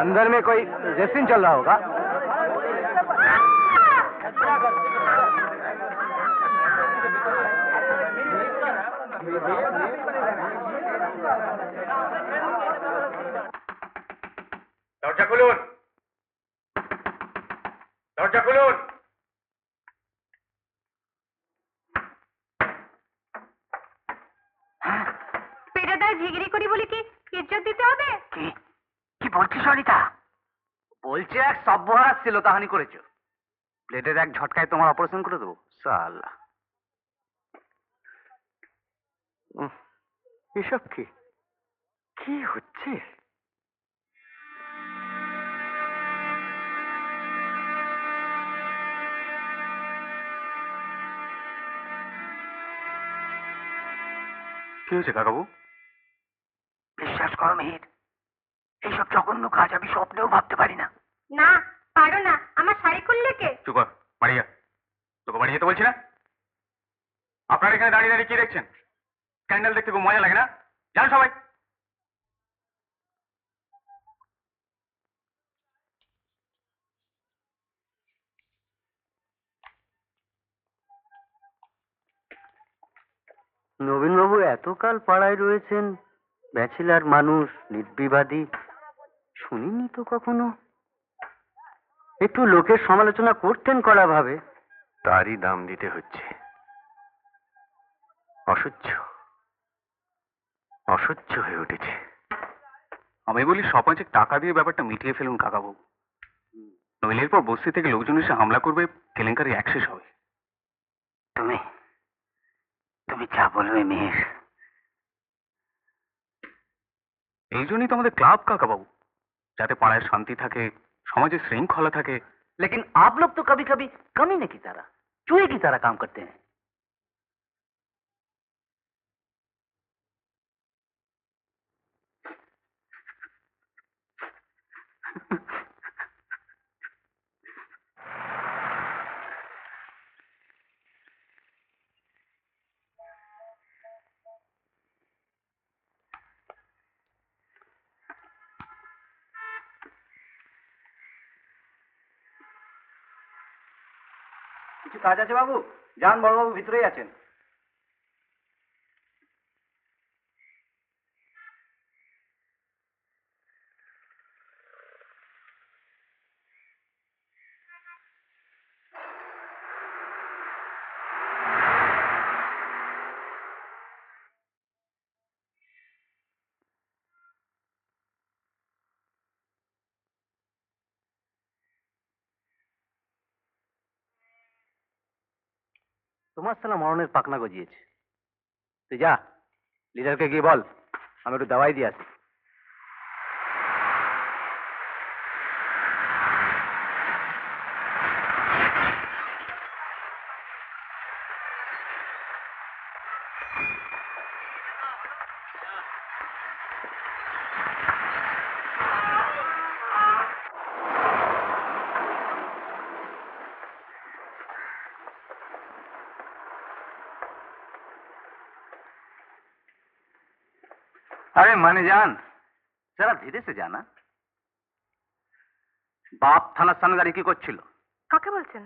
अंदर में कोई रेसिंग चल रहा होगा দরজা খুলুন দরজা খুলুন পেটাদার ঝিগড়ি করি বলে কি ইজ্জত দিতে হবে? কি? কি বলছিস অনিতা? বলছে এক সভ্যহারা ছিল তাহানি করেছ। ব্লেডের এক ঝটকায় তোমার অপারেশন করে দেবো। সাল্লাহ এসব কি? কি হচ্ছে? কি হয়েছে কাকাবু? করো মিহির এইসব জঘন্য কাজ আমি স্বপ্নেও ভাবতে পারি না। না পারো না। আমার শাড়ি খুললে কে? চুপ কর বাড়ি যা তোকে বাড়ি যেতে বলছি না। আপনারা এখানে দাঁড়িয়ে দাঁড়িয়ে কি দেখছেন? স্ক্যান্ডেল দেখতে খুব মজা লাগে না? যান সবাই। নবীনবাবু এতকাল পাড়ায় রয়েছেন। ব্যাচেলার মানুষ নির্বিবাদী। শুনিনি তো কখনো। একটু লোকের সমালোচনা করতেন কড়া ভাবে। তারই দাম দিতে হচ্ছে। অসহ্য। অসহ্য হয়ে উঠেছে। আমি বলি সপাঁচেক টাকা দিয়ে ব্যাপারটা মিটিয়ে ফেলুন কাকাবাবু। নইলে এরপর বস্তি থেকে লোকজন এসে হামলা করবে কেলেঙ্কারি অ্যাক্সেস হবে। তুমি তুমি যা বলবে মেয়ের। এই জন্যই তো আমাদের ক্লাব কাকাবাবু যাতে পাড়ায় শান্তি থাকে সমাজে শৃঙ্খলা থাকে लेकिन आप लोग तो कभी कभी कमीने की तरह चूहे की तरह काम करते हैं কিছু কাজ আছে বাবু? যান বড়বাবু ভিতরেই আছেন। তোমার সালা মরণের পাকনা গজিয়েছে। তুই যা, লিডারকে গিয়ে বল, আমি একটু দাওয়াই দিয়ে আসি। अरे माने जान जरा धीरे से जाना बाप थाना थानादारी की করছিল কাকে বলছেন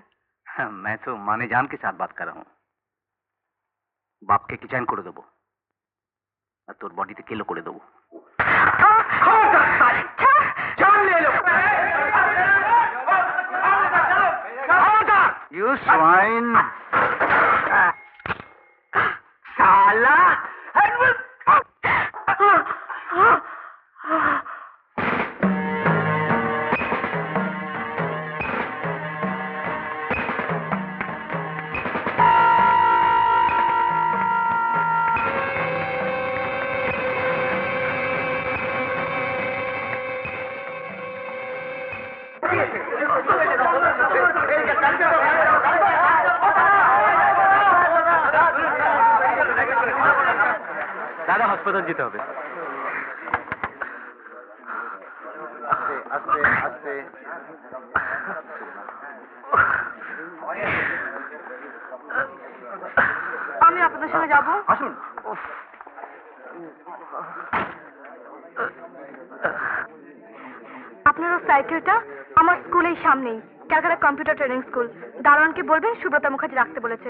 मैं तो माने जान के साथ बात कर रहा हूँ বাপকে কিচাইন করে দেবো আর তোর বডিতে কেলো করে দেবো You swine! साला! দাদা হাসপাতাল যেতে হবে। আস্তে আস্তে আমি আপনাদের সঙ্গে যাব। আসুন। আপনারও সাইকেলটা? আমার স্কুলের সামনেই। Calcutta computer training school. দারোয়ানকে বলবেন সুব্রতা মুখার্জি রাখতে বলেছে।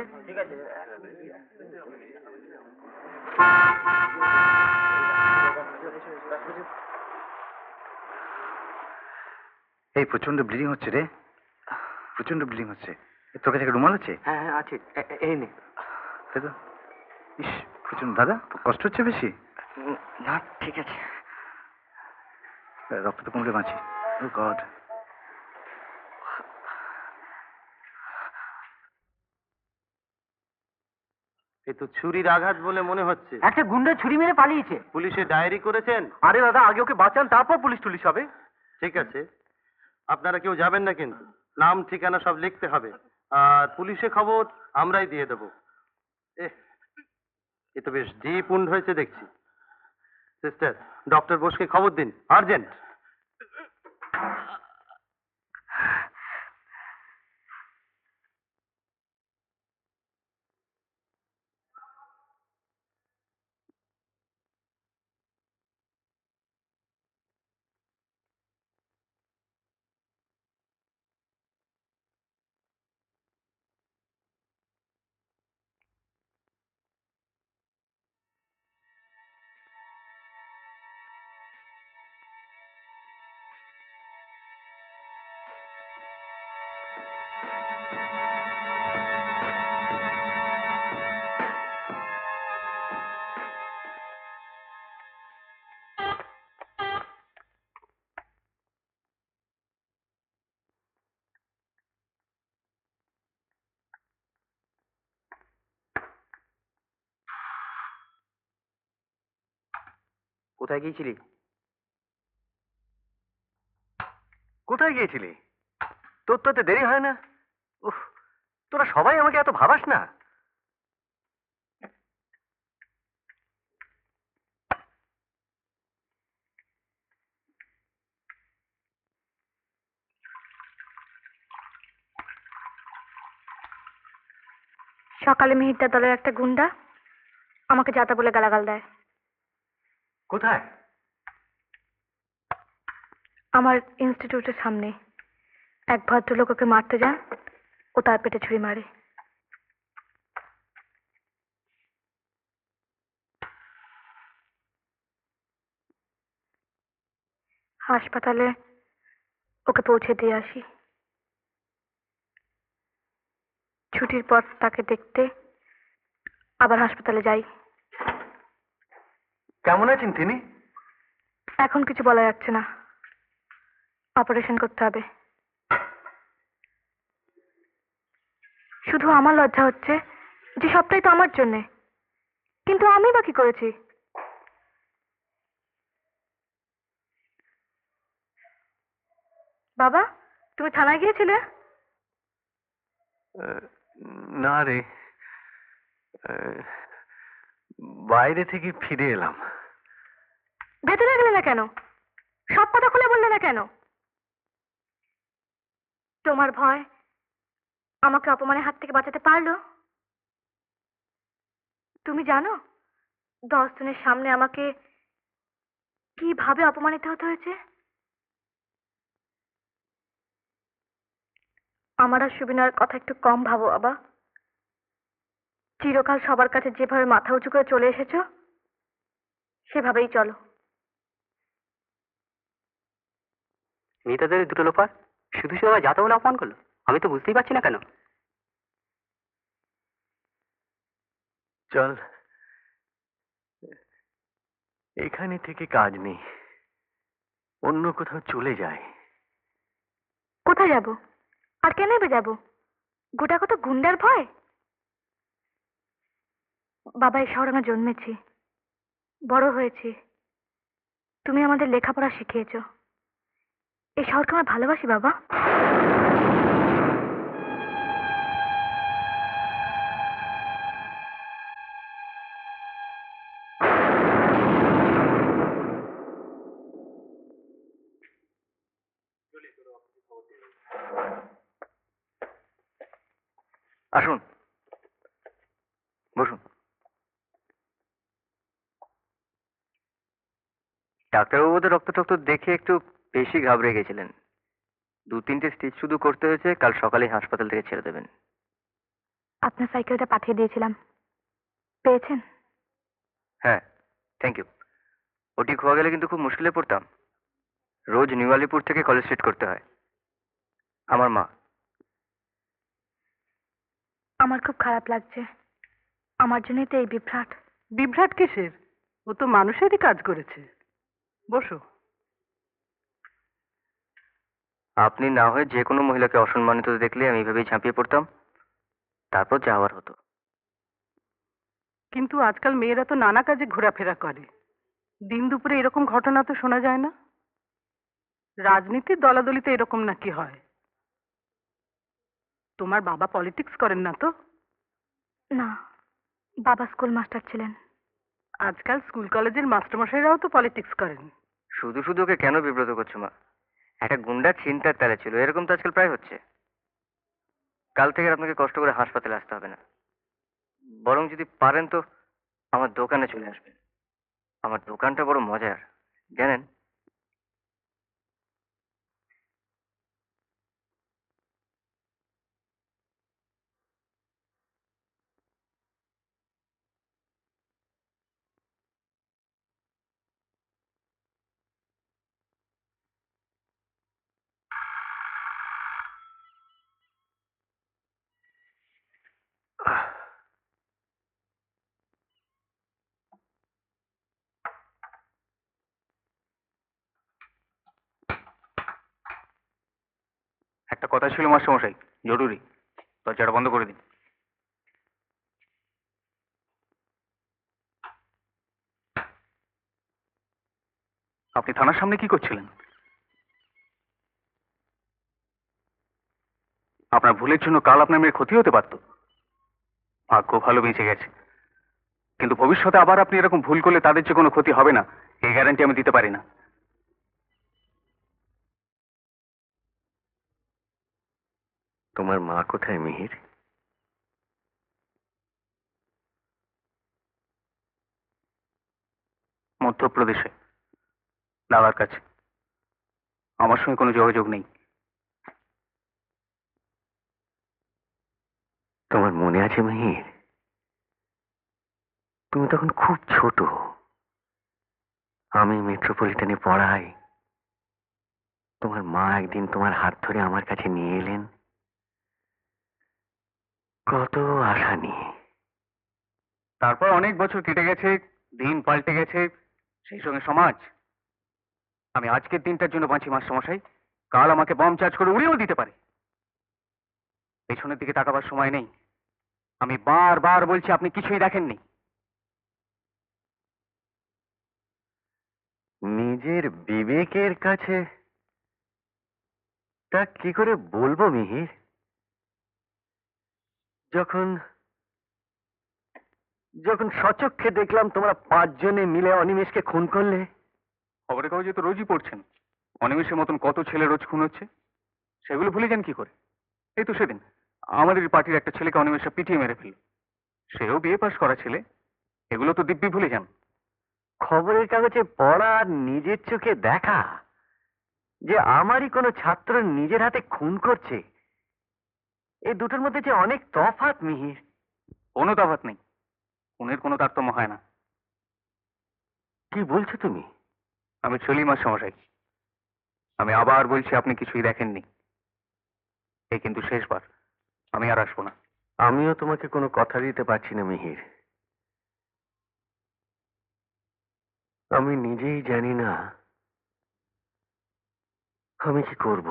এই প্রচণ্ড ব্লিডিং হচ্ছে রে। প্রচণ্ড ব্লিডিং হচ্ছে। তোর কাছে একটা রুমাল আছে? হ্যাঁ হ্যাঁ আছে। এই নে। তাই তো। ইস প্রচণ্ড দাদা কষ্ট হচ্ছে বেশি? না ঠিক আছে। রক্ত তো কমলে বাঁচি। ও গড এ তো ছুরির আঘাত বলে মনে হচ্ছে। একটা গুন্ডা ছুরি মেরে পালিয়েছে। পুলিশে ডায়েরি করেছেন? আরে দাদা আগে ওকে বাঁচান তারপর পুলিশ টুলিশ হবে। ঠিক আছে। আপনারা কেউ যাবেন না কিন্তু। নাম ঠিকানা সব লিখতে হবে। আর পুলিশে খবর আমরাই দিয়ে দেবো। এ তো বেশ ডিপ উন্ড হয়েছে দেখছি। সিস্টার ডক্টর বোসকে খবর দিন। আর্জেন্ট কোথায় গিয়েছিলি? কোথায় গিয়েছিলি? তোর তো দেরি হয় না। উফ, তোরা সবাই আমাকে এত ভাবাস না। সকালে মিহিরদার দলের একটা গুন্ডা আমাকে যাতা বলে গালাগাল দেয়। কোথায়? আমার ইনস্টিটিউটের সামনে। এক ভদ্রলোক ওকে মারতে যান, ও তার পেটে ছুরি মারে। হাসপাতালে ওকে পৌঁছে দিয়ে আসি। ছুটির পর তাকে দেখতে আবার হাসপাতালে যাই। কেমন আছেন তিনি? এখন কিছু বলা যাচ্ছে না। অপারেশন করতে হবে। শুধু আমার লজ্জা হচ্ছে যে সবটাই তো আমার জন্যে। কিন্তু আমি বা কি করেছি? বাবা তুমি থানায় গিয়েছিলে? না রে। বাইরে থেকে ফিরে এলাম। ভেতরে গেলে না কেন? সব কথা খুলে বললে না কেন? তোমার ভয় আমাকে অপমানের হাত থেকে বাঁচাতে পারল? তুমি জানো, দশ জনের সামনে আমাকে কীভাবে অপমানিত হতে হয়েছে? আমার আর সুবিনার কথা একটু কম ভাবো বাবা চিরকাল সবার কাছে যেভাবে মাথা উঁচু করে চলে এসেছ, সেভাবেই চলো। নেতাদের দুটো লোপার শুধু শুধু আমার যাতা বলে অপমান করল? আমি তো বুঝতেই পারছি না কেন? চল এখানে থেকে কাজ নেই। অন্য কোথাও চলে যায়। কোথায় যাব? আর কেন এবে যাব? গোটা কত গুন্ডার ভয়? বাবা এই শহরে আমরা জন্মেছি বড় হয়েছি। তুমি আমাদের লেখাপড়া শিখিয়েছো। এই শহরকে আমরা ভালোবাসি বাবা। আসুন। বসুন। ডাক্তারবাবুদের রক্ত টক্ত দেখে একটু বেশি ঘাবড়ে গেছিলেন। দু তিনটে স্টিচ শুধু করতে হয়েছে কাল সকালে হাসপাতাল থেকে ছেড়ে দেবেন। আপনার সাইকেলটা পাঠিয়ে দিয়েছিলাম। পেয়েছেন? হ্যাঁ থ্যাংক ইউ ওটি খোয়া গেলে কিন্তু খুব মুশকিলে পড়তাম। রোজ নিউ আলিপুর থেকে কলেজ স্ট্রিট করতে হয়। আমার মা। আমার খুব খারাপ লাগছে। আমার জন্যই তো এই বিভ্রাট। বিভ্রাট কিসের? ও তো মানুষেরই কাজ করেছে। বসো। আপনি না হয়ে যে কোনো মহিলাকে অসম্মানিত দেখলে আমি এইভাবেই ঝাঁপিয়ে পড়তাম। তারপর যাওয়ার হতো। কিন্তু আজকাল মেয়েরা তো নানা কাজে ঘোরাফেরা করে। দিন দুপুরে এরকম ঘটনা তো শোনা যায় না। রাজনীতির দলাদলিতে এরকম নাকি হয়? তোমার বাবা পলিটিক্স করেন না তো? না বাবা স্কুল মাস্টার ছিলেন। আজকাল স্কুল কলেজের মাস্টারমশাইরাও তো পলিটিক্স করেন। শুধু শুধু ওকে কেন বিব্রত করছ মা? একটা গুন্ডা চিন্তার তালে ছিল, এরকম তো আজকাল প্রায় হচ্ছে। কাল থেকে আপনাকে কষ্ট করে হাসপাতালে আসতে হবে না। বরং যদি পারেন তো আমার দোকানে চলে আসবেন। আমার দোকানটা বড় মজার, জানেন? একটা কথা ছিল মাস্টারমশাই, জরুরি। দরজাটা বন্ধ করে দিন। আপনি থানার সামনে কি করছিলেন? আপনার ভুলের জন্য কাল আপনার মেয়ের ক্ষতি হতে পারত। ভাগ্য ভালো বেঁচে গেছে। কিন্তু ভবিষ্যতে আবার আপনি এরকম ভুল করলে তাদের যে কোনো ক্ষতি হবে না, এই গ্যারান্টি আমি দিতে পারি না। তোমার মা কোথায় মিহির? মধ্যপ্রদেশে দাদার কাছে। আমার সঙ্গে কোনো যোগাযোগ নেই। তোমার মনে আছে মিহির? তুমি তখন খুব ছোট। আমি মেট্রোপলিটনে পড়াই। তোমার মা একদিন তোমার হাত ধরে আমার কাছে নিয়ে এলেন। কত আশা নিয়ে। তারপর অনেক বছর কেটে গেছে দিন পাল্টে গেছে সেই সঙ্গে সমাজ। আমি আজকের দিনটার জন্য বাঁচি মাস মাস্টারমশাই। কাল আমাকে বম চার্জ করে উড়িয়েও দিতে পারে। পেছনের দিকে তাকাবার সময় নেই। আমি বারবার বলছি আপনি কিছুই দেখেননি। নিজের বিবেকের কাছে তা কি করে বলব মিহির? যখন যখন সচক্ষে দেখলাম তোমরা পাঁচজনে মিলে অনিমেষকে খুন করলে। খবরের কাগজে তো রোজই পড়ছেন। অনিমেষের মতন কত ছেলে রোজ খুন হচ্ছে? সেগুলো ভুলে যান কি করে? এই তো সেদিন আমাদের পার্টির একটা ছেলেকে অনিমেষে পিটিয়ে মেরে ফেলল। সেও বিয়ে পাশ করা ছেলে এগুলো তো দিব্যি ভুলে যান। খবরের কাগজে পড়া আর নিজের চোখে দেখা যে আমারই কোনো ছাত্র নিজের হাতে খুন করছে এই দুটোর মধ্যে যে অনেক তফাৎ মিহির। কোনো তফাৎ নেই। খুনের কোনো তারতম্য হয় না। কি বলছো তুমি? আমি চলি মাস সমস্যাই আমি আবার বলছি আপনি কিছুই দেখেননি। এই কিন্তু শেষবার। আমি আর আসব না। আমিও তোমাকে কোনো কথা দিতে পারছি না মিহির। আমি নিজেই জানি না আমি কি করব?